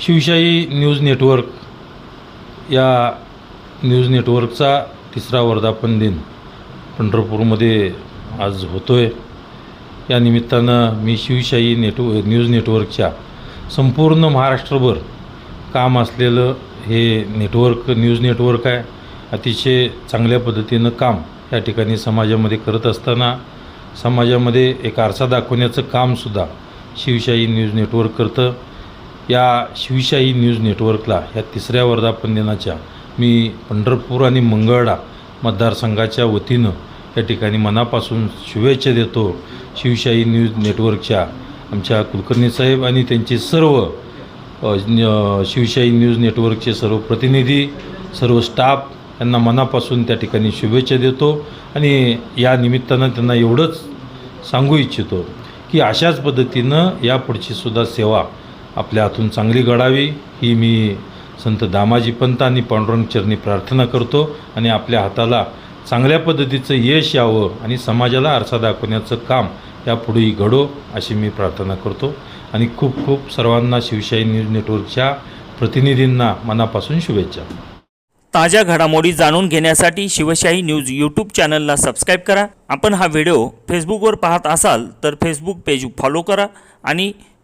Shivshahi news network या news नेटवर्कचा तिसरा वर्धापन दिन पंढरपूरमध्ये आज होतो आहे या निमित्तानं मी शिवशाही नेटव न्यूज नेटवर्कच्या संपूर्ण महाराष्ट्रभर काम असलेलं हे नेटवर्क न्यूज नेटवर्क आहे. अतिशय चांगल्या पद्धतीनं काम या ठिकाणी समाजामध्ये करत असताना समाजामध्ये एक आरसा दाखवण्याचं कामसुद्धा शिवशाही न्यूज नेटवर्क करतं. या शिवशाही न्यूज नेटवर्कला या तिसऱ्या वर्धापन दिनाच्या मी पंढरपूर आणि मंगळडा मतदारसंघाच्या वतीनं या ठिकाणी मनापासून शुभेच्छा देतो. शिवशाही न्यूज नेटवर्कच्या आमच्या कुलकर्णी साहेब आणि त्यांचे सर्व शिवशाही न्यूज नेटवर्कचे सर्व प्रतिनिधी सर्व स्टाफ यांना मनापासून त्या ठिकाणी शुभेच्छा देतो आणि या निमित्तानं त्यांना एवढंच सांगू इच्छितो की अशाच पद्धतीनं यापुढची सुद्धा सेवा आपल्या हातून चांगली घडावी ही मी संत दामाजी पंत आणि पांडुरंग चरणी प्रार्थना करतो आणि आपल्या हाताला चांगल्या पद्धतीचं यश यावं आणि समाजाला आरसा दाखवण्याचं काम यापुढेही घडो अशी मी प्रार्थना करतो. आणि खूप खूप सर्वांना शिवशाही न्यूज नेटवर्कच्या प्रतिनिधींना मनापासून शुभेच्छा. ताज्या घडामोडी जाणून घेण्यासाठी शिवशाही न्यूज यूट्यूब चॅनलला सबस्क्राईब करा. आपण हा व्हिडिओ फेसबुकवर पाहत असाल तर फेसबुक पेज फॉलो करा आणि